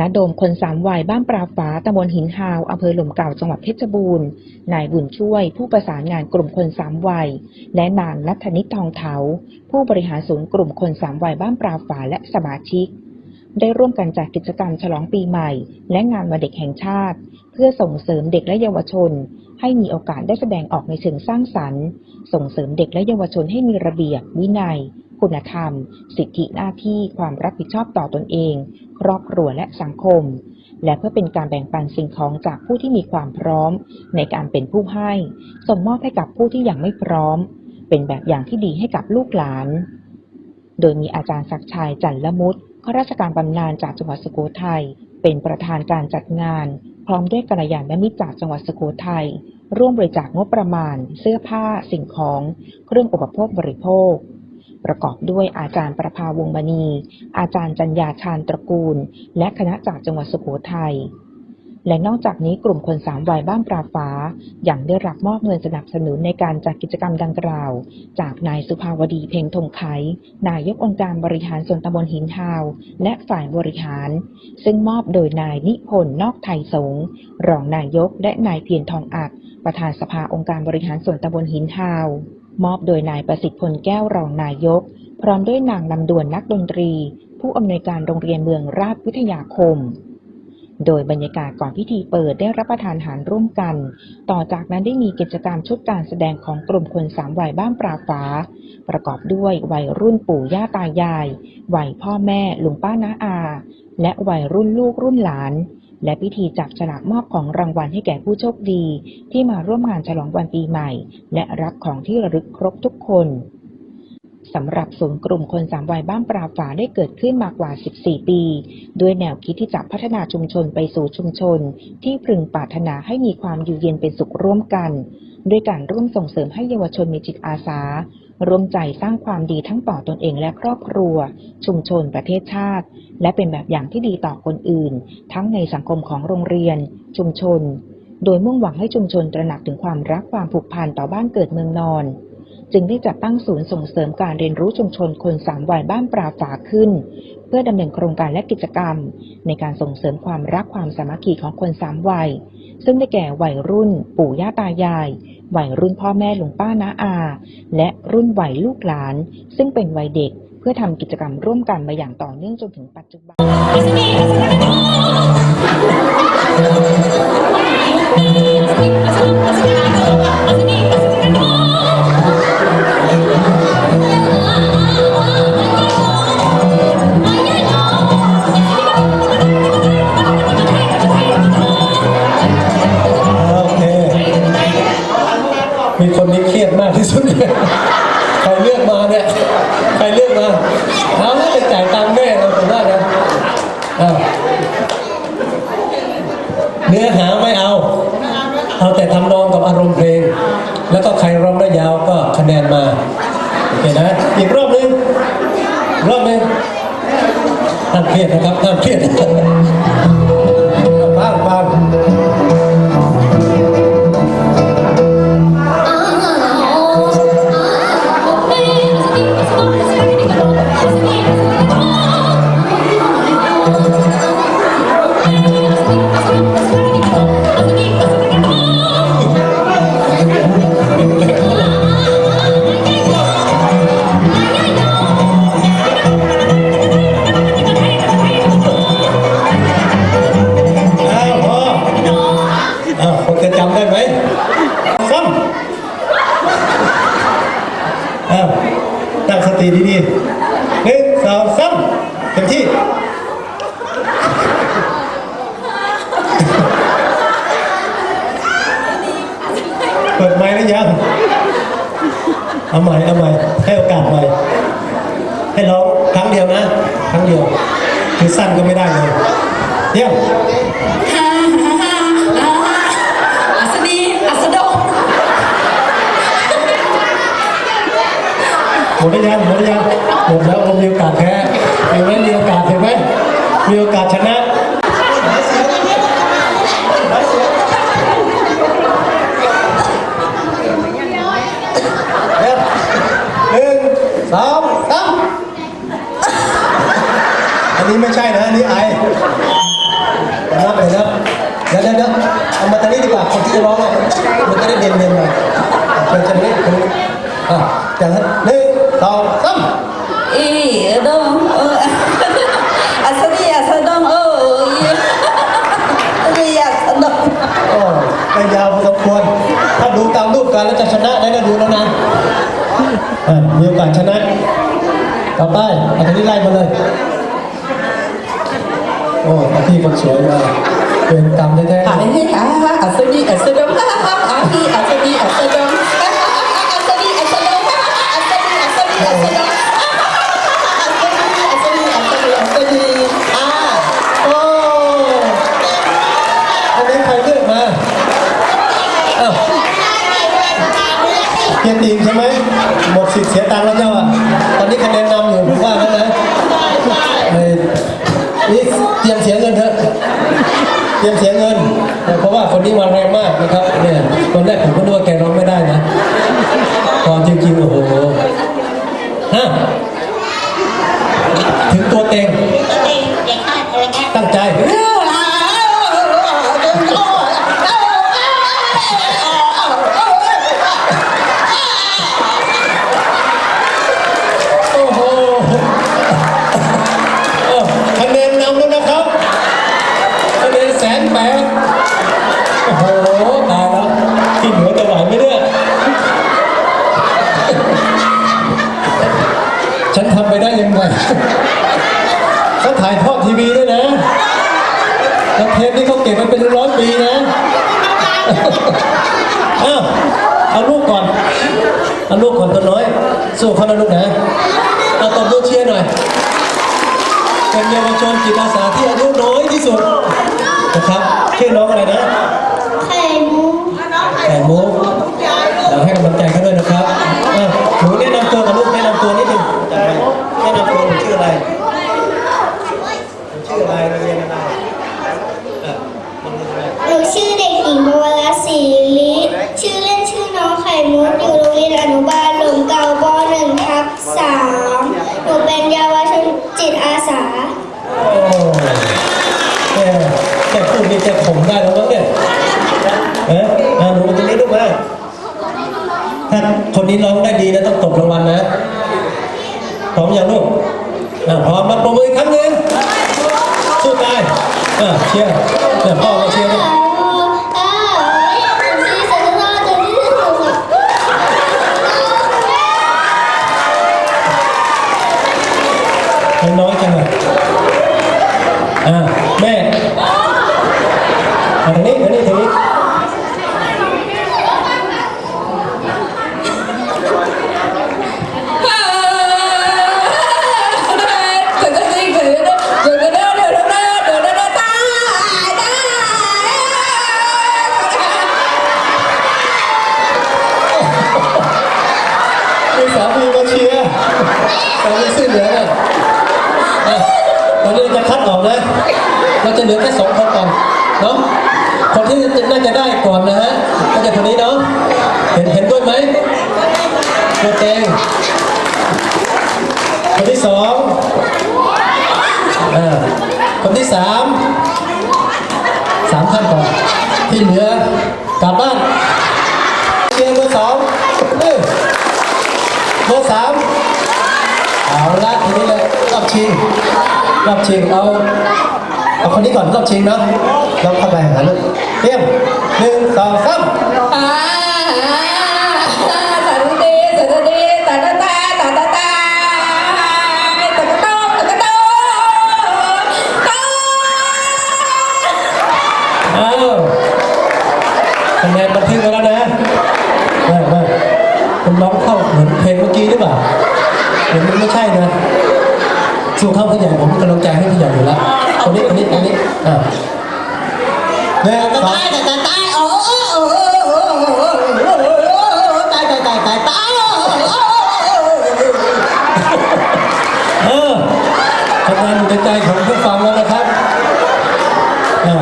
ณโดมคนสามวัยบ้านปราฟ้าตำบลหินฮาวอำเภอหล่มเก่าจังหวัดเพชรบูรณ์ นายบุญช่วย ผู้ประสานงานกลุ่มคนสามวัย และนางนัทนิตทองเถา ผู้บริหารศูนย์กลุ่มคนสามวัยบ้านปราฟ้าและสมาชิก ได้ร่วมกันจัดกิจกรรมฉลองปีใหม่ และงานวันเด็กแห่งชาติ เพื่อส่งเสริมเด็กและเยาวชน ให้มีโอกาสได้แสดงออกในเชิงสร้างสรรค์ ส่งเสริมเด็กและเยาวชนให้มีระเบียบวินัยคุณธรรม สิทธิหน้าที่ความรับผิดชอบต่อตนเอง ครอบครัวและสังคม และเพื่อเป็นการแบ่งปันสิ่งของจากผู้ที่มีความพร้อม ในการเป็นผู้ให้ ส่งมอบให้กับผู้ที่ยังไม่พร้อม เป็นแบบอย่างที่ดีให้กับลูกหลาน โดยมีอาจารย์ศักดิ์ชัยจันละมุตข้าราชการบำนาญจากจังหวัดสุโขทัยเป็นประธานการจัดงาน พร้อมด้วยกัลยาณมิตรจากจังหวัดสุโขทัยร่วมบริจาคงบประมาณ เสื้อผ้า สิ่งของ เครื่องอุปโภคบริโภค ประกอบด้วยอาจารย์ประภาวงศ์มณี อาจารย์จัญญาชาญตระกูล และคณะจากจังหวัดสุโขทัยและนอกจากนี้กลุ่มคนสามวัยบ้านปราฟ้าอย่างได้รับมอบเงินสนับสนุนในการจัดกิจกรรมดังกล่าว จากนายสุภาวดีเพ็งธงไขนายกองค์การบริหารส่วนตำบลหินฮาว และฝ่ายบริหาร ซึ่งมอบโดยนายนิพนธ์นอกไทยสงรองนายกและนายเพียรทองอัดประธานสภาองค์การบริหารส่วนตำบลหินฮาว มอบโดยนายประสิทธิ์พลแก้วรองนายก พร้อมด้วยนางลำดวนนักดนตรี ผู้อำนวยการโรงเรียนเมืองราชวิทยาคม โดยบรรยากาศก่อนพิธีเปิดได้รับประทานอาหารร่วมกัน ต่อจากนั้นได้มีกิจกรรมชุดการแสดงของกลุ่มคนสามวัยบ้านปราฟ้า ประกอบด้วยวัยรุ่นปู่ย่าตายาย วัยพ่อแม่ลุงป้าน้าอา และวัยรุ่นลูกรุ่นหลาน และพิธีจับฉลากมอบของรางวัลให้แก่ผู้โชคดี ที่มาร่วมงานฉลองวันปีใหม่ และรับของที่ระลึกครบทุกคนสำหรับศูนย์กลุ่มคนสามวัยบ้านปราฝาได้เกิดขึ้นมากว่า 14 ปี ด้วยแนวคิดที่จะพัฒนาชุมชนไปสู่ชุมชน ที่พึงปรารถนาให้มีความอยู่เย็นเป็นสุขร่วมกัน ด้วยการร่วมส่งเสริมให้เยาวชนมีจิตอาสา ร่วมใจสร้างความดีทั้งต่อตนเองและครอบครัว ชุมชนประเทศชาติ และเป็นแบบอย่างที่ดีต่อคนอื่น ทั้งในสังคมของโรงเรียน ชุมชน โดยมุ่งหวังให้ชุมชนตระหนักถึงความรักความผูกพันต่อบ้านเกิดเมืองนอน จึงได้จัดตั้งศูนย์ส่งเสริมการเรียนรู้ชุมชนคนสามวัยบ้านปราฝาขึ้น เพื่อดำเนินโครงการและกิจกรรม ในการส่งเสริมความรักความสามัคคีของคนสามวัย ซึ่งได้แก่วัยรุ่น ปู่ย่าตายาย วัยรุ่นพ่อแม่ลวงป้าน้าอา และรุ่นวัยลูกหลาน ซึ่งเป็นวัยเด็ก เพื่อทำกิจกรรมร่วมกันมาอย่างต่อเนื่องจนถึงปัจจุบัน ที่สุดเนี่ยใครเลือกมาเนี่ยใครเลือกมาเอาน่าจะจ่ายตังค์แม่เราผมว่านะอะเนื้อหาไม่เอา เอาแต่ทำนองกับอารมณ์เพลง แล้วก็ใครร้องได้ยาวก็คะแนนมาโอเคนะอีกรอบนึงรอบหนึงห้ามเครียดนะครับห้ามเครียด หมดแล้วยังหมดแล้วยังหมดแล้วผมมีโอกาสแพ้เห็นไหมมีโอกาสเห็นไหมมีโอกาสชนะหนึ่งสองสามอันนี้ไม่ใช่นะอันนี้ไอรับเลยครับเดี๋ยวเดี๋ยวเอามาตอนนี้ดีกว่าคนที่จะร้องมันจะได้เด่นเด่นหน่อยเป็นจะได้อะจากนั้น อ้ได้ยาวพอสมควร ถ้าดูตามรูปการแล้วจะชนะได้นะดูแล้วนะมีโอกาสชนะ ต่อไปอันนี้ไล่มาเลย โอ้พี่คนสวยมากเป็นกรรมแท้อ่านให้ค่ะอัสดีอัสดงอาพี่อัสดีอัสดงอัสดีอัสดงอัสดีอัสดีอัสดงอัสดีอัสดีอัสดีอัสดีอ่า ๆโอ้อันนี้ใครเลือกมาอ้าวเพียนดีใช่ไหมหมด สิทธิ์เสียตังค์แล้วเจ้าอะ ตอนนี้คะแนนนำอยู่ผมว่าแล้วนะเอ้ยนี่เตรียมเสียเงินเถอะเตรียมเสียเงิน เพราะว่าคนนี้มาแรงมากนะครับ เนี่ยตอนแรกผมก็นึกว่าแกร้องไม่ได้นะตอนจริงๆโอ้โห ถ่ายทอดทีวีด้วยนะแล้วเทปนี้เขาเก็บไว้เป็นร้อยปีนะอ้าวเอาลูกก่อน เอาลูกก่อนตัวน้อย สู้เขานะลูกนะเอาตบมือเชียร์หน่อย เป็นเยาวชนจิตอาสาที่อายุน้อยที่สุดนะครับชื่อน้องอะไรนะ ไข่มุกไข่มุกเราให้กำลังใจเขาด้วยนะครับอะหนูแนะนำตัวกับลูกแนะนำตัวนิดหนึงจำไว้แนะนำตัวหนูชื่ออะไรหนูชื่ออะไรโรงเรียนอะไรอะโรงเรียนอะไร หนูชื่อเด็กหญิงบวรศรีลิชื่อเล่นชื่อน้องไข่มุกอยู่โรงเรียนอนุบาลหลุมเก่าป .1 ทับ3หนูเป็นเยาวชน จิตอาสา โอ้แม่แค่พูดนี่จะข่มได้แล้วมั้งเนี่ยเอ๊ะอะหนูมาตรงนี้ลูกมาถ้าคนนี้ร้องได้ดีนะต้องตบรางวัลนะพร้อมยังลูกอะพร้อมมาปรบมืออีกครั้งหนึ่งสู้ตายอะเชียร์เดี๋ยพ่อมาเชียร์ด้วย อบชิงรอบชิงเอาเอาคนนี้ก่อนรอบชิงเนาะเราเข้าไปหาลูกเตรียมหนึ่งสองสาม หนึ่งสองเออคะแนนอยู่ในใจของผู้ฟังแล้วนะครับอ่า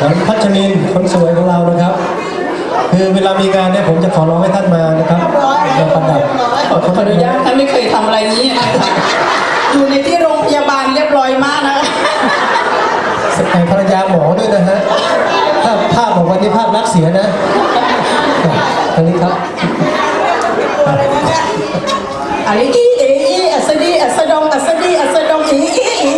ของพัชรินคนสวยของเรานะครับ คือเวลามีงานเนี่ยผมจะขอร้องให้ท่านมานะครับมาประดับขออนุญาตท่านไม่เคยทำอะไรนี้อยู่ในที่โรงพยาบาลเรียบร้อยมากนะ ยาหมอด้วยนะฮะภาพบองวันนี้ภาพรักเสียนะตอนนี้ครับอันนี้อีอีอีอัสดีอัสดงอัสดีอัสดงอีอีอีอีอีอี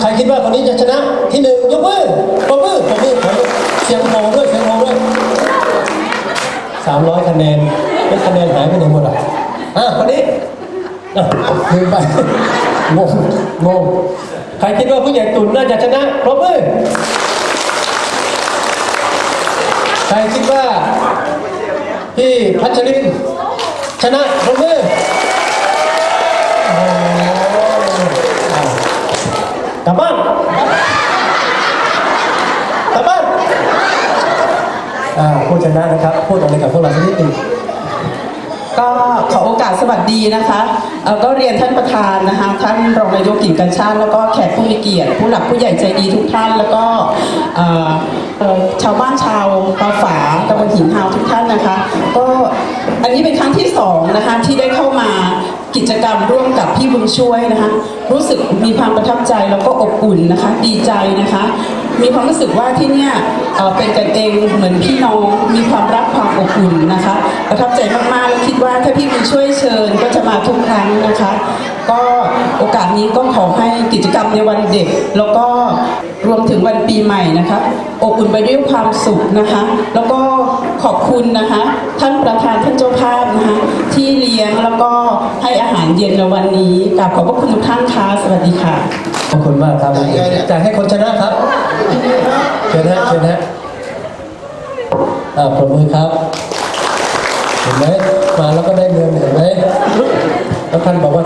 ใครคิดว่าคนนี้จะชนะที่หนึ่งยกมือปรบมือปรบมือปรบมือเสียงโหด้วยเสียงโหด้วยสามร้อยคะแนนเป็นคะแนนหายไปไหนหมดอะอะคนนี้ลืมไปงงงงใครคิดว่าผู้ใหญ่ตุ่นน่าจะชนะปรบมือใครคิดว่าพี่พัชรินชนะปรบมือ อ่าผู้ชนะนะครับ พูดอะไรกับพวกเราสักนิดหนึ่งก็ขอโอกาสสวัสดีนะคะเอ่อก็เรียนท่านประธานนะคะท่านรองนายกหญิงกัญชาติแล้วก็แขกผู้มีเกียรติผู้หลักผู้ใหญ่ใจดีทุกท่าน แล้วก็เอ่อเอ่อชาวบ้านชาวปาฝาตำบลหินฮาวทุกท่านนะคะ ก็อันนี้เป็นครั้งที่สองนะคะที่ได้เข้ามากิจกรรมร่วมกับพี่บุญช่วยนะคะ รู้สึกมีความประทับใจแล้วก็อบอุ่นนะคะ ดีใจนะคะ มีความรู้สึกว่าที่เนี่ยเอ่อเป็นกันเองเหมือนพี่น้องมีความรักความอบอุ่นนะคะ ประทับใจมากๆและคิดว่าถ้าพี่บุญช่วยเชิญก็จะมาทุกครั้งนะคะ ก็โอกาสนี้ก็ขอให้กิจกรรมในวันเด็ก แล้วก็รวมถึงวันปีใหม่นะคะอบอุ่นไปด้วยความสุขนะคะ แล้วก็ขอบคุณนะคะ ท่านประธานท่านเจ้าภาพนะคะที่เลี้ยงแล้วก็ให้อาหารเย็นในวันนี้กราบขอบพระคุณทุกท่านค่ะสวัสดีค่ะขอบคุณมากครับจ่ายให้คนชนะครับ เชิญฮะเชิญฮะอ่าปรบมือครับ เห็นไหมมาแล้วก็ได้เงินเห็นไหมแล้วท่านบอกว่า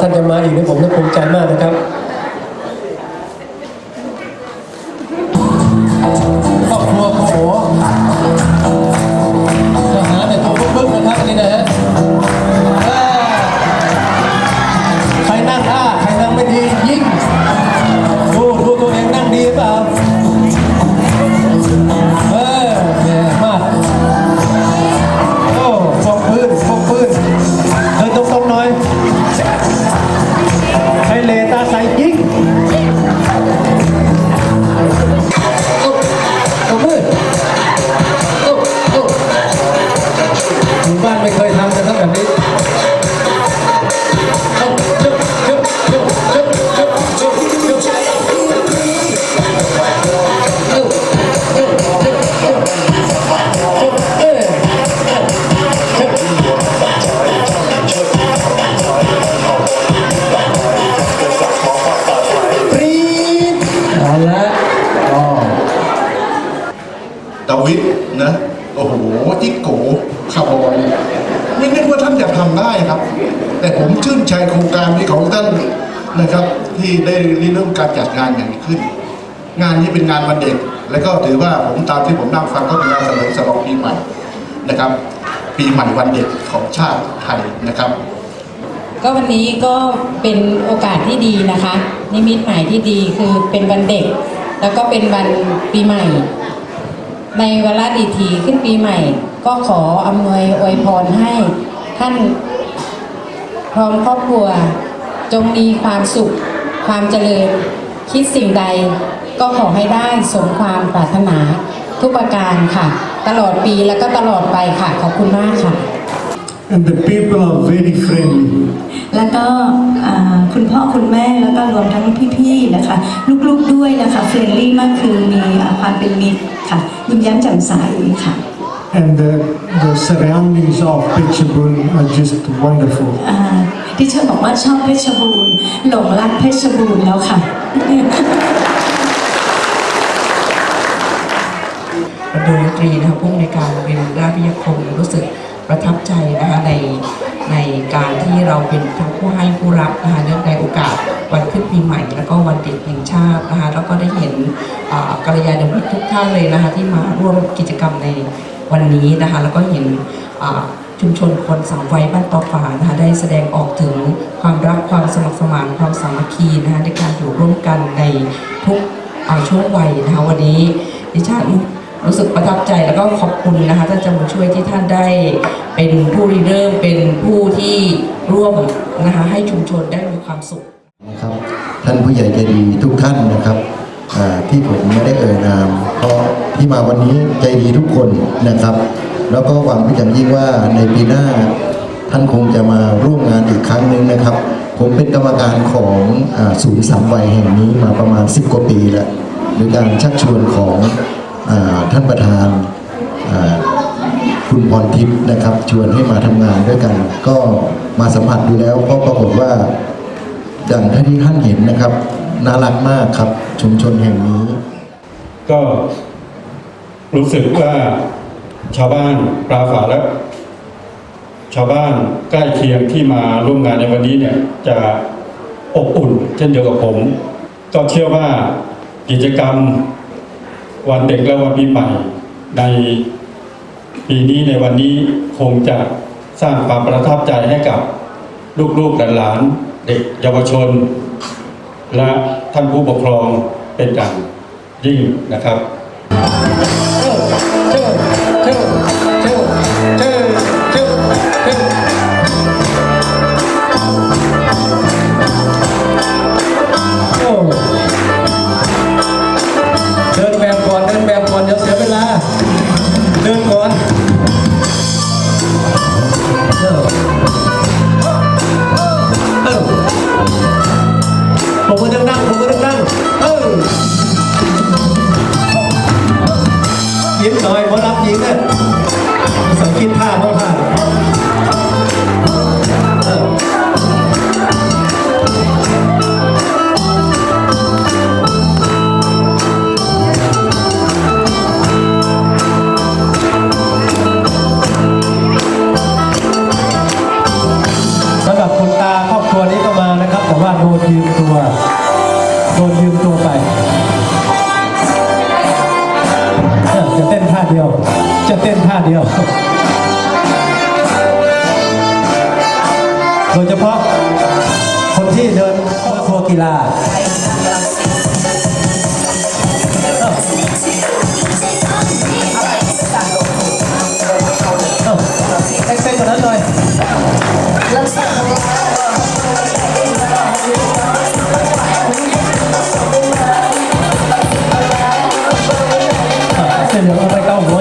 บ้านไม่เคยทำนะครั้งแบบนี้ การจัดงานอย่างนี้ขึ้น งานนี้เป็นงานวันเด็ก แล้วก็ถือว่าผมตามที่ผมนั่งฟังก็เป็นงานเฉลิมฉลองปีใหม่นะครับ ปีใหม่วันเด็กของชาติไทยนะครับ ก็วันนี้ก็เป็นโอกาสที่ดีนะคะ นิมิตหมายที่ดีคือเป็นวันเด็ก แล้วก็เป็นวันปีใหม่ ในเวลาดีทีขึ้นปีใหม่ ก็ขออำนวยอวยพรให้ท่านพร้อมครอบครัวจงมีความสุข ความเจริญ คิดสิ่งใดก็ขอให้ได้สมความปรารถนาทุกประการค่ะ ตลอดปีแล้วก็ตลอดไปค่ะ ขอบคุณมากค่ะ and the people are very friendly. แล้วก็อ่าคุณพ่อคุณแม่แล้วก็รวมทั้งพี่ๆนะคะ ลูกๆด้วยนะคะเฟรนลี่มากคือมีอ่าความเป็นมิตรค่ะยิ้มแย้มแจ่มใสค่ะ And the, the surroundings of Pichabun are just wonderful. อ่าที่เชิญบอกว่าชอบเพชรบูรณ์หลงรักเพชรบูรณ์แล้วค่ะโดยดนตรีนะคะผู้ในวยการโรงเรียนราชวิทยาคมรู้สึก ประทับใจนะคะในในการที่เราเป็นทั้งผู้ให้ผู้รับนะคะเนื่องในโอกาสวันขึ้นปีใหม่ แล้วก็วันเด็กแห่งชาตินะคะแล้วก็ได้เห็นกัลยาณมิตรทุกท่านเลยนะคะที่มาร่วมกิจกรรมในวันนี้นะคะแล้วก็เห็นชุมชนคนสามวัยบ้านตอฝานะคะได้แสดงออกถึงความรักความสมัครสมานความสามัคคีนะคะในการอยู่ร่วมกันในทุกอ่าช่วงวัยนะคะวันนี้ดิฉัน รู้สึกประทับใจแล้วก็ขอบคุณนะคะท่านจำุช่วยที่ท่านได้เป็นผู้ริเริ่มเป็นผู้ที่ร่วมนะคะให้ชุมชนได้มีความสุขนะครับท่านผู้ใหญ่ใจดีทุกท่านนะครับที่ผมไม่ได้เอ่ยนามเพราะที่มาวันนี้ใจดีทุกคนนะครับ แล้วก็หวังเป็นอย่างยิ่งว่าในปีหน้าท่านคงจะมาร่วมงานอีกครั้งหนึ่งนะครับ ผมเป็นกรรมการของศูนย์สามวัยแห่งนี้มาประมาณ 10 กว่าปีแล้วโดยการชักชวนของ ท่านประธานคุณพรทิพย์นะครับ ชวนให้มาทำงานด้วยกัน ก็มาสัมผัสดูแล้วก็ปรากฏว่าดังที่ท่านเห็นนะครับ น่ารักมากครับชุมชนแห่งนี้ ก็รู้สึกว่าชาวบ้านปราฝาและชาวบ้านใกล้เคียงที่มาร่วมงานในวันนี้เนี่ยจะอบอุ่น เช่นเดียวกับผม ก็เชื่อว่ากิจกรรม วันเด็กและวันปีใหม่ ในปีนี้ในวันนี้คงจะสร้างความประทับใจให้กับลูกๆหลานๆเด็กเยาวชน และท่านผู้ปกครองเป็นอย่างยิ่งนะครับโเส้นเห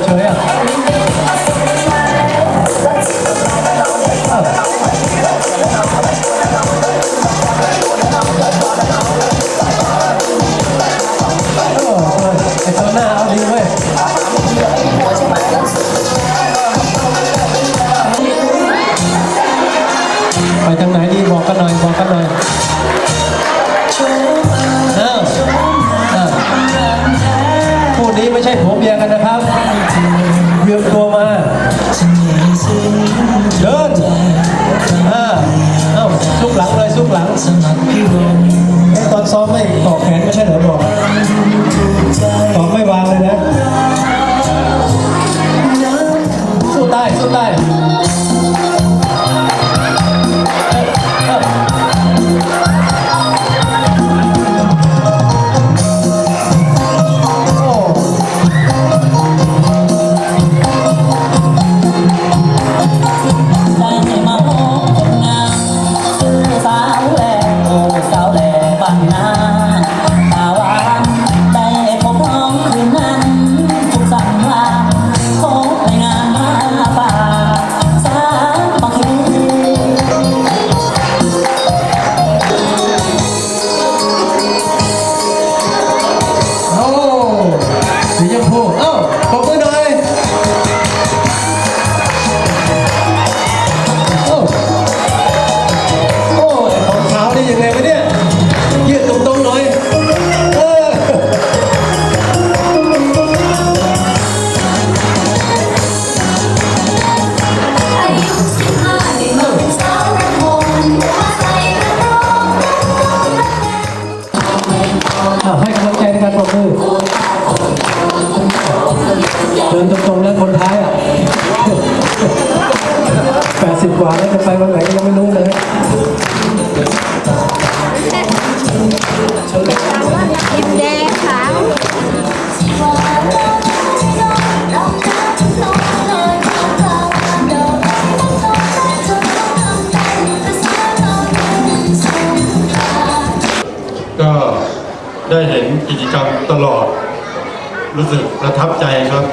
รู้สึกประทับใจครับ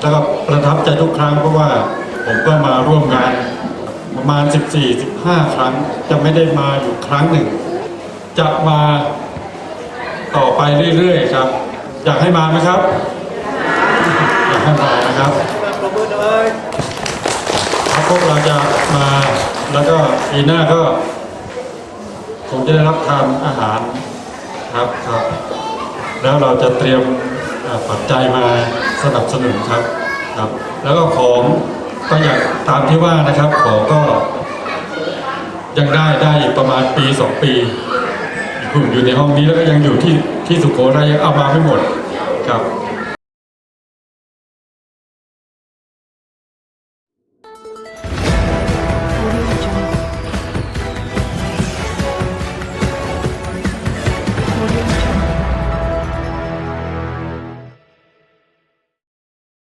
แล้วก็ประทับใจทุกครั้งเพราะว่าผมก็มาร่วมงานประมาณ 14-15 ครั้ง จะไม่ได้มาอยู่ครั้งหนึ่ง จะมาต่อไปเรื่อยๆครับ อยากให้มาไหมครับ อยากให้มานะครับแล้วพวกเราจะมาแล้วก็ปีหน้าก็คงจะได้รับทานอาหารครับครับ แล้วเราจะเตรียม ปัจจัยมาสนับสนุนครับครับ แล้วก็ของก็อย่างตามที่ว่านะครับของก็ยังได้ได้อีกประมาณปีสองปีอยู่อยู่ในห้องนี้แล้วก็ยังอยู่ที่ที่สุโขทัยยังเอามาไม่หมดครับ